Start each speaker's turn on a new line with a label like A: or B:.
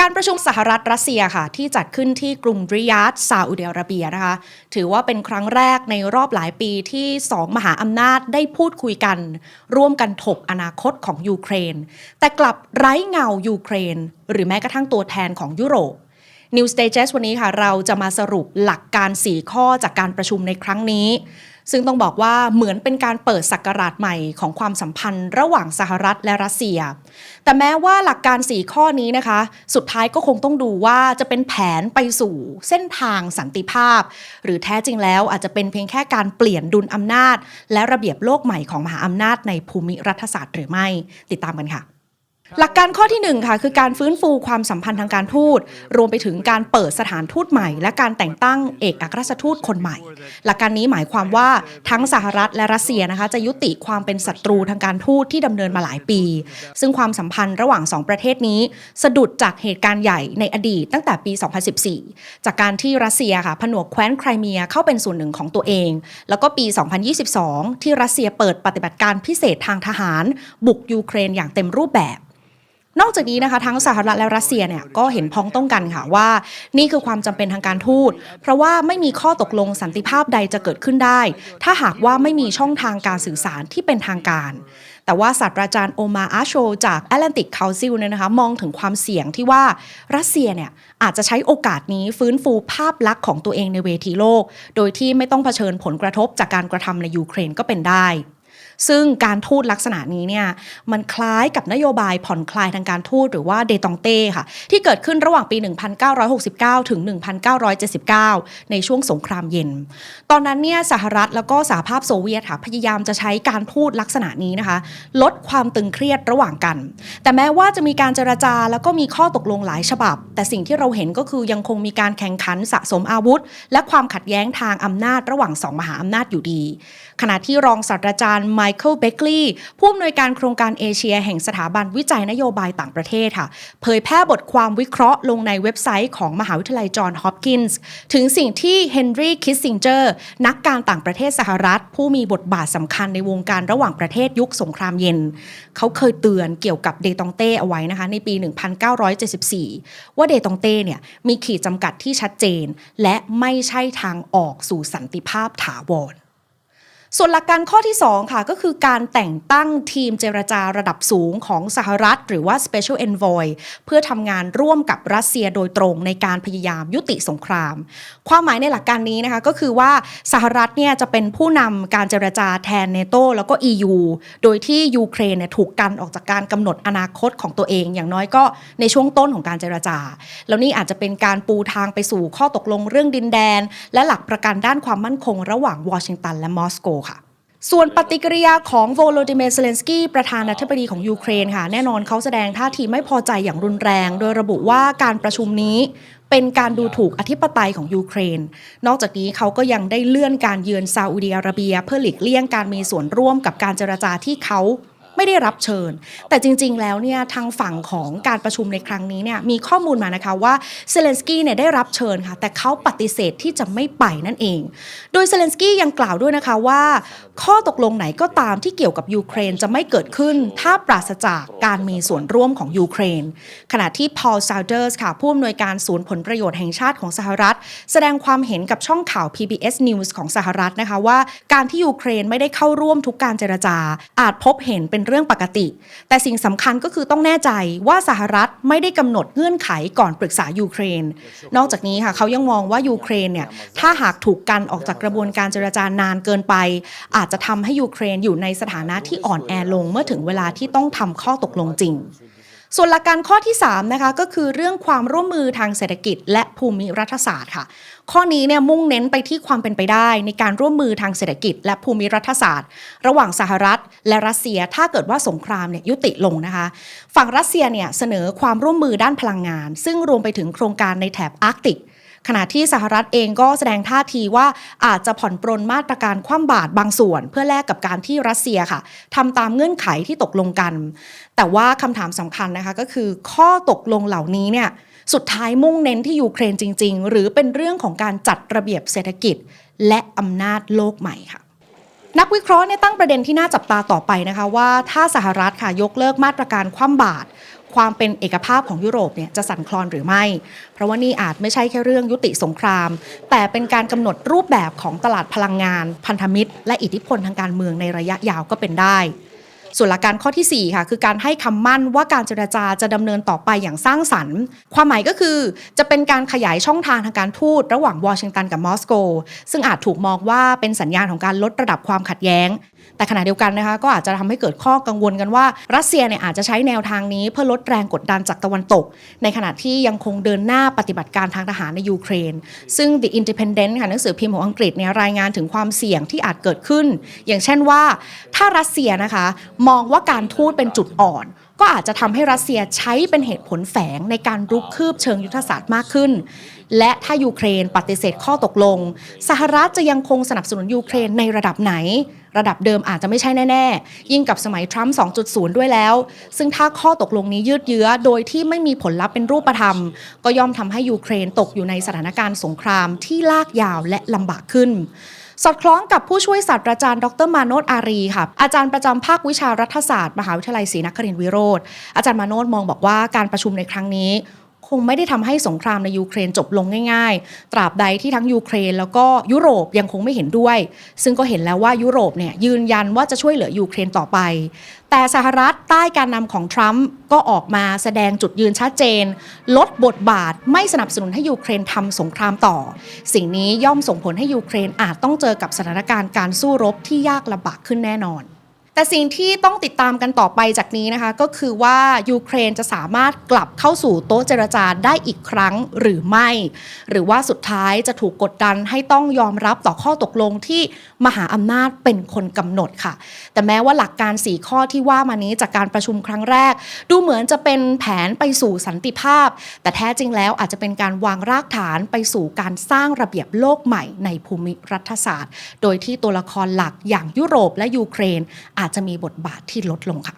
A: การประชุมสหรัฐรัสเซียค่ะ ที่จัดขึ้นที่กรุงริยาดซาอุดิอาระเบียนะคะ ถือว่าเป็นครั้งแรกในรอบหลายปีที่สองมหาอำนาจได้พูดคุยกัน ร่วมกันถกอนาคตของยูเครน แต่กลับไร้เงายูเครน หรือแม้กระทั่งตัวแทนของยุโรป News Digest วันนี้ค่ะ เราจะมาสรุปหลักการ 4 ข้อจากการประชุมในครั้งนี้ ซึ่งต้องบอกว่าเหมือนเป็นการเปิดศักราชใหม่ของความสัมพันธ์ระหว่างสหรัฐและรัสเซีย แต่แม้ว่าหลักการ 4 ข้อนี้นะคะ สุดท้ายก็คงต้องดูว่าจะเป็นแผนไปสู่เส้นทางสันติภาพ หรือแท้จริงแล้วอาจจะเป็นเพียงแค่การเปลี่ยนดุลอำนาจ และระเบียบโลกใหม่ของมหาอำนาจในภูมิรัฐศาสตร์หรือไม่ติดตามกันค่ะ หลักการข้อที่ 1 ค่ะ คือการฟื้นฟูความสัมพันธ์ทางการทูต รวมไปถึงการเปิดสถานทูตใหม่ และการแต่งตั้งเอกอัครราชทูตคนใหม่ หลักการนี้หมายความว่าทั้งสหรัฐและรัสเซียนะคะจะยุติความเป็นศัตรูทางการทูตที่ดำเนินมาหลายปี ซึ่งความสัมพันธ์ระหว่าง 2 ประเทศนี้ สะดุดจากเหตุการณ์ใหญ่ในอดีตตั้งแต่ปี 2014 จากการที่รัสเซียค่ะผนวกแคว้นไครเมียเข้าเป็นส่วนหนึ่งของตัวเอง แล้วก็ปี 2022 ที่รัสเซียเปิดปฏิบัติการพิเศษทางทหาร บุกยูเครนอย่างเต็มรูปแบบ นอกจากนี้นะคะทั้งสหรัฐและรัสเซียเนี่ยก็เห็นพ้องต้องกันค่ะว่า นี่คือความจำเป็นทางการทูต เพราะว่าไม่มีข้อตกลงสันติภาพใดจะเกิดขึ้นได้ ถ้าหากว่าไม่มีช่องทางการสื่อสารที่เป็นทางการ แต่ว่าศาสตราจารย์โอมาอาโชจาก Atlantic Council เนี่ยนะคะมองถึงความเสี่ยงที่ว่ารัสเซียเนี่ยอาจจะใช้โอกาสนี้ฟื้นฟูภาพลักษณ์ของตัวเองในเวทีโลก โดยที่ไม่ต้องเผชิญผลกระทบจากการกระทำในยูเครนก็เป็นได้ ซึ่งการทูตลักษณะนี้เนี่ยมันคล้ายกับนโยบายผ่อนคลายทางการทูตหรือว่าเดตองเต้ค่ะ ที่เกิดขึ้นระหว่างปี 1969 ถึง 1979 ในช่วงสงครามเย็น ตอนนั้นเนี่ยสหรัฐแล้วก็สหภาพโซเวียตค่ะพยายามจะใช้การทูตลักษณะนี้นะคะ ลดความตึงเครียดระหว่างกัน แต่แม้ว่าจะมีการเจรจาแล้วก็มีข้อตกลงหลายฉบับ แต่สิ่งที่เราเห็นก็คือยังคงมีการแข่งขันสะสมอาวุธ และความขัดแย้งทางอำนาจระหว่างสองมหาอำนาจอยู่ดี ขณะที่รองศาสตราจารย์ไมเคิลเบคลีย์ผู้อำนวยการโครงการเอเชียแห่งสถาบันวิจัยนโยบายต่างประเทศค่ะ เผยแพร่บทความวิเคราะห์ลงในเว็บไซต์ของมหาวิทยาลัยจอห์นฮอปกินส์ถึงสิ่งที่เฮนรี่คิสซิงเจอร์นักการต่างประเทศสหรัฐ ผู้มีบทบาทสำคัญในวงการระหว่างประเทศยุคสงครามเย็น เขาเคยเตือนเกี่ยวกับเดตองเต้เอาไว้นะคะในปี 1974 ว่าเดตองเต้เนี่ยมีขีดจำกัดที่ชัดเจน และไม่ใช่ทางออกสู่สันติภาพถาวร ส่วนหลักการข้อที่ 2 ค่ะก็คือการแต่งตั้งทีมเจรจาระดับสูงของสหรัฐ หรือว่า Special Envoy เพื่อทำงานร่วมกับรัสเซียโดยตรงในการพยายามยุติสงคราม ความหมายในหลักการนี้นะคะก็คือว่าสหรัฐเนี่ยจะเป็นผู้นำการเจรจาแทนเนโตแล้วก็ EU โดยที่ยูเครนเนี่ยถูกกันออกจากการกำหนดอนาคตของตัวเอง อย่างน้อยก็ในช่วงต้นของการเจรจา แล้วนี่อาจจะเป็นการปูทางไปสู่ข้อตกลงเรื่องดินแดน และหลักประกันด้านความมั่นคง ระหว่างวอชิงตันและมอสโก ส่วนปฏิกิริยาของโวโลดิเมร์เซเลนสกี้ประธานาธิบดีของยูเครนค่ะ แน่นอนเขาแสดงท่าทีไม่พอใจอย่างรุนแรง โดยระบุว่าการประชุมนี้เป็นการดูถูกอธิปไตยของยูเครน นอกจากนี้เขาก็ยังได้เลื่อนการเยือนซาอุดิอาระเบีย เพื่อหลีกเลี่ยงการมีส่วนร่วมกับการเจรจาที่เขา ไม่ได้รับเชิญ แต่จริง ๆ แล้วเนี่ยทางฝั่งของการประชุมในครั้งนี้เนี่ยมีข้อมูลมานะคะว่าเซเลนสกี้เนี่ยได้รับเชิญค่ะ แต่เขาปฏิเสธที่จะไม่ไปนั่นเอง โดยเซเลนสกี้ยังกล่าวด้วยนะคะว่า ข้อตกลงไหนก็ตามที่เกี่ยวกับยูเครนจะไม่เกิดขึ้น ถ้าปราศจากการมีส่วนร่วมของยูเครน ขณะที่พอลซาวเดอร์สค่ะผู้อำนวยการศูนย์ผลประโยชน์แห่งชาติของสหรัฐ แสดงความเห็นกับช่องข่าว PBS News ของสหรัฐนะคะว่า การที่ยูเครนไม่ได้เข้าร่วมทุกการเจรจา อาจพบเห็นเป็นเรื่องปกติ แต่สิ่งสำคัญก็คือต้องแน่ใจว่าสหรัฐไม่ได้กำหนดเงื่อนไขก่อนปรึกษายูเครน นอกจากนี้ค่ะเขายังมองว่ายูเครนเนี่ยถ้าหากถูกกันออกจากกระบวนการเจรจานานเกินไป อาจจะทำให้ยูเครนอยู่ในสถานะที่อ่อนแอลงเมื่อถึงเวลาที่ต้องทำข้อตกลงจริง ส่วนหลักการข้อที่3นะคะก็คือเรื่องความร่วมมือทางเศรษฐกิจ และภูมิรัฐศาสตร์ค่ะ ข้อนี้เนี่ยมุ่งเน้นไปที่ความเป็นไปได้ ในการร่วมมือทางเศรษฐกิจ และภูมิรัฐศาสตร์ ระหว่างสหรัฐ และรัสเซียถ้าเกิดว่าสงครามเนี่ยยุติลงนะคะ ฝั่งรัสเซียเนี่ยเสนอความร่วมมือด้านพลังงาน ซึ่งรวมไปถึงโครงการในแถบอาร์กติก ขณะที่สหรัฐเองก็แสดงท่าทีว่าอาจจะผ่อนปรนมาตรการคว่ำบาตรบางส่วน เพื่อแลกกับการที่รัสเซียค่ะทำตามเงื่อนไขที่ตกลงกัน แต่ว่าคำถามสำคัญนะคะก็คือข้อตกลงเหล่านี้เนี่ยสุดท้ายมุ่งเน้นที่ยูเครนจริง ๆ หรือเป็นเรื่องของการจัดระเบียบเศรษฐกิจ และอำนาจโลกใหม่ค่ะนักวิเคราะห์เนี่ยตั้งประเด็นที่น่าจับตาต่อไปนะคะว่าถ้าสหรัฐค่ะยกเลิกมาตรการคว่ำบาตร ความเป็นเอกภาพของยุโรปเนี่ยจะสั่นคลอนหรือไม่ เพราะว่านี่อาจไม่ใช่แค่เรื่องยุติสงคราม แต่เป็นการกำหนดรูปแบบของตลาดพลังงาน พันธมิตร และอิทธิพลทางการเมืองในระยะยาวก็เป็นได้ส่วนหลักการข้อทีสี่ 4 ค่ะ คือการให้คำมั่นว่าการเจรจาจะดำเนินต่อไปอย่างสร้างสรรค์ ความหมายก็คือจะเป็นการขยายช่องทางทางการทูตระหว่างวอชิงตันกับมอสโก ซึ่งอาจถูกมองว่าเป็นสัญญาณของการลดระดับความขัดแย้ง แต่ขณะเดียวกันนะคะก็อาจจะทำให้เกิดข้อกังวลกันว่า รัสเซียเนี่ยอาจจะใช้แนวทางนี้เพื่อลดแรงกดดันจากตะวันตก ในขณะที่ยังคงเดินหน้าปฏิบัติการทางทหารในยูเครน ซึ่ง The Independent ค่ะหนังสือพิมพ์ของอังกฤษเนี่ยรายงานถึงความเสี่ยงที่อาจเกิดขึ้น อย่างเช่นว่า ถ้ารัสเซียนะคะมองว่าการทูตเป็นจุดอ่อน ก็อาจจะทำให้รัสเซียใช้เป็นเหตุผลแฝงในการรุกคืบเชิงยุทธศาสตร์มากขึ้น และถ้ายูเครนปฏิเสธข้อตกลง สหรัฐจะยังคงสนับสนุนยูเครนในระดับไหน ระดับเดิมอาจจะไม่ใช่แน่ ๆ ยิ่งกับสมัยทรัมป์ 2.0 ด้วยแล้ว ซึ่งถ้าข้อตกลงนี้ยืดเยื้อโดยที่ไม่มีผลลัพธ์เป็นรูปธรรม ก็ย่อมทำให้ยูเครนตกอยู่ในสถานการณ์สงครามที่ลากยาวและลำบากขึ้น สอดคล้องกับผู้ช่วยศาสตราจารย์ดรมาโนตอารีค่ะอาจารย์ประจำภาควิชารัฐศาสตร์มหาวิทยาลัยศรีนครินทรวิโรธอาจารย์มาโนตมองบอกว่าการประชุมในครั้งนี้ คงไม่ได้ทำให้สงครามในยูเครนจบลงง่ายๆ ตราบใดที่ทั้งยูเครน แล้วก็ยุโรปยังคงไม่เห็นด้วย ซึ่งก็เห็นแล้วว่ายุโรปเนี่ยยืนยันว่าจะช่วยเหลือยูเครนต่อไป แต่สหรัฐใต้การนำของทรัมป์ก็ออกมาแสดงจุดยืนชัดเจน ลดบทบาทไม่สนับสนุนให้ยูเครนทำสงครามต่อ สิ่งนี้ย่อมส่งผลให้ยูเครนอาจต้องเจอกับสถานการณ์การสู้รบที่ยากลำบากขึ้นแน่นอน แต่สิ่งที่ต้องติดตามกันต่อไปจากนี้นะคะ ก็คือว่ายูเครนจะสามารถกลับเข้าสู่โต๊ะเจรจาได้อีกครั้งหรือไม่ หรือว่าสุดท้ายจะถูกกดดันให้ต้องยอมรับต่อข้อตกลงที่มหาอำนาจเป็นคนกำหนดค่ะ แต่แม้ว่าหลักการ 4 ข้อที่ว่ามานี้จากการประชุมครั้งแรก ดูเหมือนจะเป็นแผนไปสู่สันติภาพ แต่แท้จริงแล้วอาจจะเป็นการวางรากฐานไปสู่การสร้างระเบียบโลกใหม่ในภูมิรัฐศาสตร์ โดยที่ตัวละครหลักอย่างยุโรปและยูเครนอาจจะมีบทบาทที่ลดลงค่ะ